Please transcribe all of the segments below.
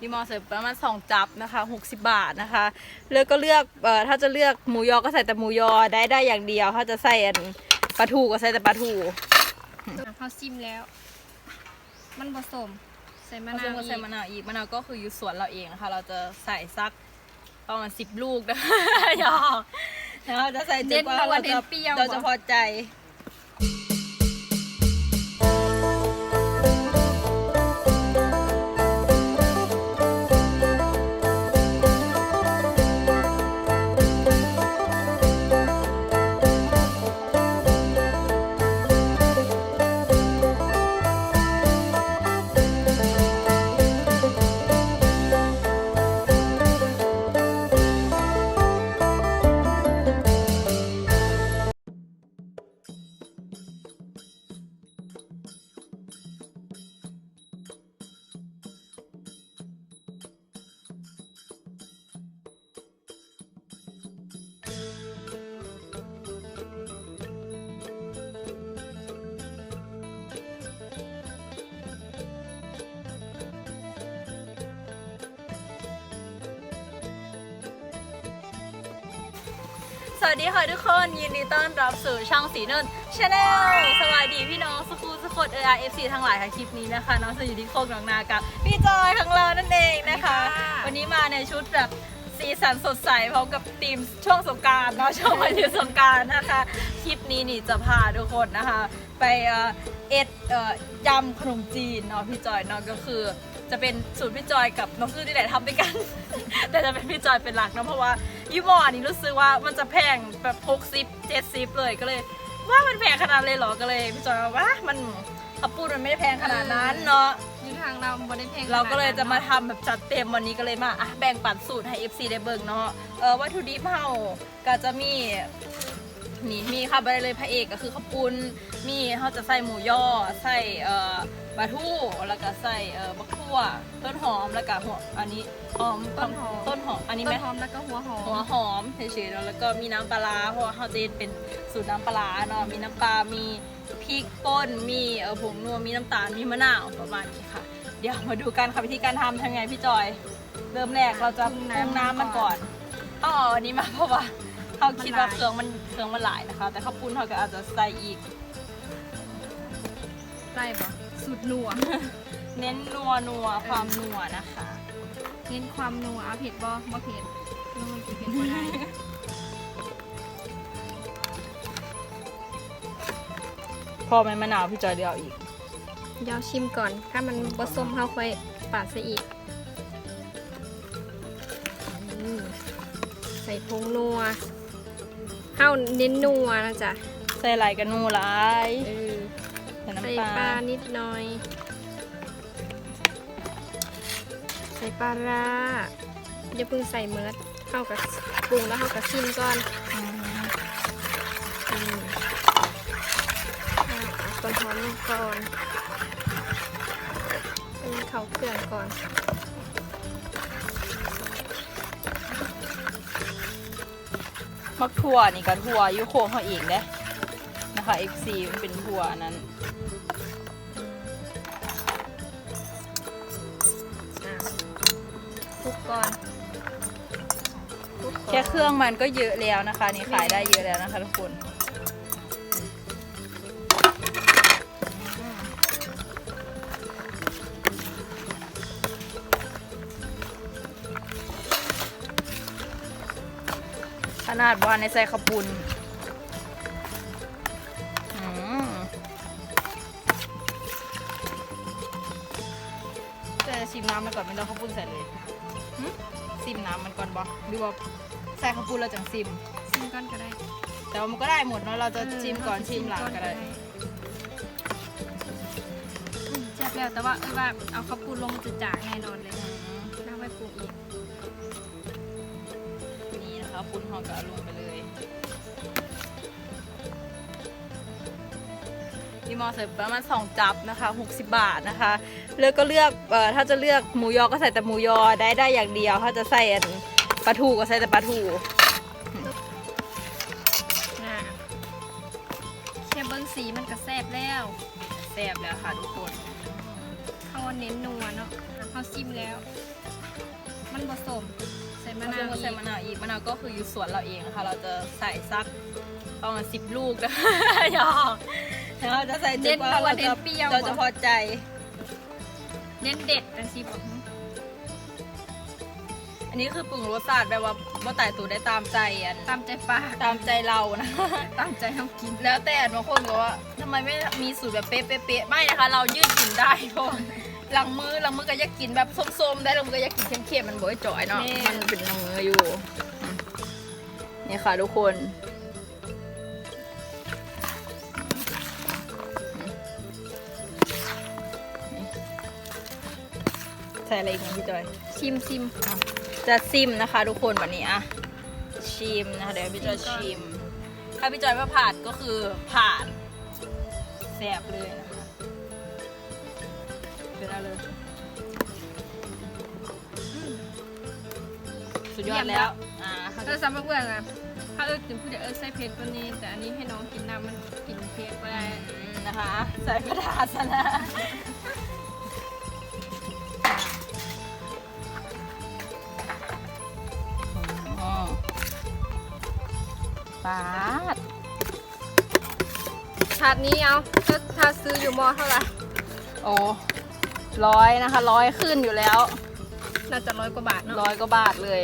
ดีมอใส่ประมาณสองจับนะคะ60บาทนะคะ เลือกก็เลือกเอ่อถ้าจะเลือกหมูยอก็ใส่แต่หมูยอได้ได้อย่างเดียว ถ้าจะใส่อันปลาทูก็ใส่แต่ปลาทูเขาซิมแล้ว มันผสมใส่มะมะนานาววอีใส่กมะนาวอีกมะนาวก็คืออยู่สวนเราเองนะคะ เราจะใส่สักประมาณสิบลูกนะคะหยอกแล้วเราจะใส่จนกว่าเราจะเราจะพอใจ วัสดีค่ะทุกคนยินดีต้อนรับสู่ช่องสีนุ่นชาแนลสวัสดีพี่น้องสกูสกดเออฟซีทั้งหลายค่ะคลิปนี้นะคะน้องจะอยู่ที่โคกหนองนากับพี่จอยของเรานั่นเองนะคะ วันนี้มาในชุดแบบสีสันสดใสพร้อมกับธีมช่วงสงกรารเนาะช่วงวันหยุดสงกรารนะคะ คลิปนี้นี่จะพาทุกคนนะคะ ไปเอ่อเอ็ดเอ่อยำขนมจีนเนาะพี่จอยเนาะก็คือ จะเป็นสูตรพี่จอยกับน้องซื่อที่ไหนทำด้วยกัน แต่จะเป็นพี่จอยเป็นหลักเนาะเพราะว่ายี่ห้อนี้รู้สึกว่ามันจะแพงแบบหกสิบเจ็ดสิบเลยก็เลย ว่ามันแพงขนาดเลยเหรอก็เลยพี่จอยว่าว่ามันข้าวปูนมันไม่ได้แพงขนาดนั้นเนาะอยู่ทางเราบริเพลงเราก็เลยจะมาทำแบบจัดเต็มวันนี้ก็เลยมาอะแบ่งปันสูตรให้ FC ได้เบิ่งเนาะเออวัตถุดิบเฮาก็จะมีนี่มีค่ะไปเลยพระเอกก็คือข้าวปุ้นมีเขาจะใส่หมูย่อใส่เอ่อ ปลาทูแล้วก็ใส่เอ่อบักทั่วต้นหอมแล้วก็หัวอันนี้หอมต้นหอม ต้นหอมอันนี้ต้ไหมนหอมแล้วก็หัวหอมหัวหอมเฉยๆเนอะแล้วก็มีน้ำปลาร้าเพราะว่าเขาจะเป็นสูตรน้ำปลาร้าเนาะมีน้ำปลา มีพริกป่น มีเออผงนัว มีน้ำตาล มีมะนาวประมาณนี้ค่ะ เดี๋ยวมาดูกันค่ะวิธีการทำทำไงพี่จอย เริ่มแรกเราจะปรุงน้ำมันก่อนอ๋ออันนี้มาเพราะว่าเขาคิดว่าเครื่องมันเครื่องมันหลายนะคะ แต่ข้าวปุ้นเขาก็อาจจะใส่อีก ไล่ปะ สูตรนัว เน้นนัวนัวความนัวนะคะ เน้นความนัวเอาเผ็ดบ่บ่เผ็ดนัวมันสิเผ็ดบ่ได้พอมันมะนาวพี่จอยเดียวอีก เดี๋ยวชิมก่อน ถ้ามันผสมเขาค่อยปาดซะอีกอืมใส่ผงนัวข้าวเน้นนัวนะจ๊ะใส่ไหลายกันนัวหลาย เออ ใส่น้ำปลาลานิดหน่อย ใส่ปลาร้าอย่าเพิ่งใส่เมิดเข้ากับปรุงแล้วเข้ากับชิมก่อนอืมอืมเอาต้นหอมลงก่อนให้มันเข้าเครื่องก่อน มักถั่วนี่ก็ถั่วอยูโคงเขาเองเด้นะคะ FC มันเป็นถั่วอันนั้น ก่อนแค่เครื่องมันก็เยอะแล้วนะคะ นี่ขายได้เยอะแล้วนะคะทุกคนขนาดว่าในใส่ขาวปุนจะชิมน้ำมันก่อนไม่ต้องข้าวปุ้นใส่เลย ซิมน้ำมันก่อนบอหรือว่าใส่ข้าวปุ้นแล้วจังซิมชิมก่อนก็ได้แต่ว่ามันก็ได้หมดเนาะเราจะชิมก่อนชิมหลังก็ได้อืมแซ่บแล้วแต่ว่าเออว่าเอาข้าวปูนลงมันจะจางแน่นอนเลยน่าไปปรุงอีกนี่นะคะปุ้นหอมก็เอาลงไปเลย ดีมอใส่ประมาณสองจับนะคะ 60 บาทนะคะ เลือกก็เลือกเอ่อถ้าจะเลือกหมูยอก็ใส่แต่หมูยอได้ได้อย่างเดียว ถ้าจะใส่อันปลาทูก็ใส่แต่ปลาทูน่ะแค่เบิ้งสีมันก็แซ่บแล้วแซ่บแล้วค่ะทุกคนเขาเน้นนัวเนาะเขาซิมแล้ว มันผสมใส่มะมะนานาววอีใส่กมะนาวอีกมะนาวก็คืออยู่สวนเราเองนะคะเราจะใส่สักประมาณสิบลูกนะหยอกแล้ว เราจะใส่จเน้นกว่าเพราะว่าเราเน้นจะเปรี้ยวเราจะพอใจ เน้นเด็ดแต่สิบอกอันนี้คือปรุงรสชาติแบบว่าบ่ตายตัวได้ตามใจอันตามใจปากตามใจเรานะตามใจเขากิน แล้วแต่บางคนก็ว่าทำไมไม่มีสูตรแบบเป๊ะๆเป๊ะๆไม่นะคะ เรายืดกินได้เพราะว่าหลังมือหลังมือก็อยากกินแบบส้มๆได้หลังมือก็อยากกินเค็มๆมันบ่อยจ่อยเนาะมันเป็นหลังมืออยู่อืมนี่ค่ะทุกคนนี่ ใส่อะไรอีกไหมพี่จอย ชิมชิมจะซิมนะคะ ทุกคนวันนี้อะชิมนะคะเดี๋ยวพี่จอยชิม ถ้าพี่จอยไม่ผ่านก็คือผ่านแสบเลยนะคะเป็นอะไรเลยอืมสุดยอดแล้วอ่าถ้าสำหรับเพื่อนนะถ้าเออถึงผู้เดียวเออใส่เผ็ดตัวนี้แต่อันนี้ให้น้องกินน้ำมันกินเผ็ดไปได้อืมนะคะ ใส่กระดาษซะนะ ปาดถาดนี้เอาถ้าถ้าซื้ออยู่มอเท่าไหร่ โอ้ร้อยนะคะร้อยขึ้นอยู่แล้ว น่าจะร้อยกว่าบาทเนาะร้อยกว่าบาทเลย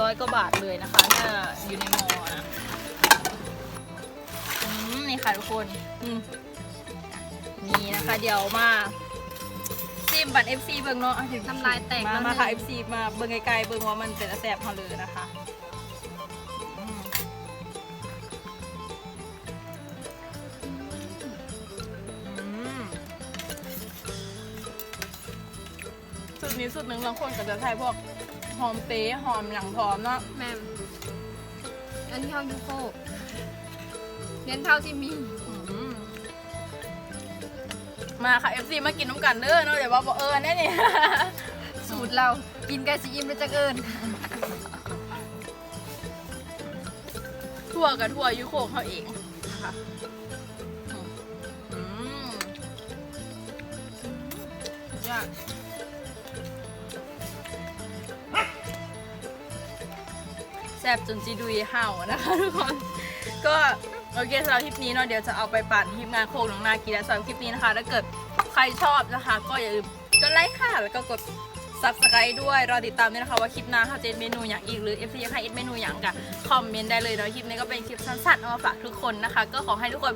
ร้อยกว่าบาทเลยนะคะเนี่ยอยู่ในมอนะอืมนี่ค่ะทุกคนอืมนี่นะคะ เดี๋ยวมาซิมบัตร FC เบิ่งเนาะอะถึงทำลายแตกมาแล้วมาค่ะหนึ่ง FC มาเบิ่งไกลๆเบิ่งว่ามันเป็นอาแสบเขาเลยนะคะ สุดนี้สุดหนึ่งบางคนก็จะใช้พวกหอมเป๊ะหอมหลังพร้อมเนาะแม่มอันนี้เท่ายูโคเน้นเท่าที่มี อืมมาค่ะ FC มากินน้ำกันเด้อเนาะเดี๋ยวว่าบอกเออแน่เนี่ยสูตรเรากินไก่ซีอิมแล้วจะเกินทั่วกับทั่วยุโคกเขาเองนะคะ แซ่บจนจีดุยเห่านะคะทุกคน ก็โอเคสำหรับคลิปนี้เนาะเดี๋ยวจะเอาไปปั่นทีมงานโคกหนองนากีและสำหรับคลิปนี้นะคะถ้าเกิดใครชอบนะคะ ก็อย่าลืมกดไลค์ค่ะแล้วก็กด subscribe ด้วยรอติดตามด้วยนะคะว่าคลิปหน้าเขาจะเมนูอย่างอีกหรือ f อยากให้เอ็ดเมนูอย่างกันคอมเมนต์ได้เลยเนาะคลิปนี้ก็เป็นคลิปสั้นๆเอามาฝากทุกคนนะคะ ก็ขอให้ทุกคน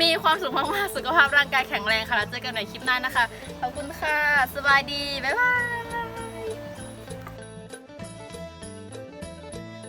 มีความสุขมากๆสุขภาพร่างกายแข็งแรงค่ะแล้วเจอกันใหม่คลิปหน้านะคะขอบคุณค่ะสบายดีบ๊ายบาย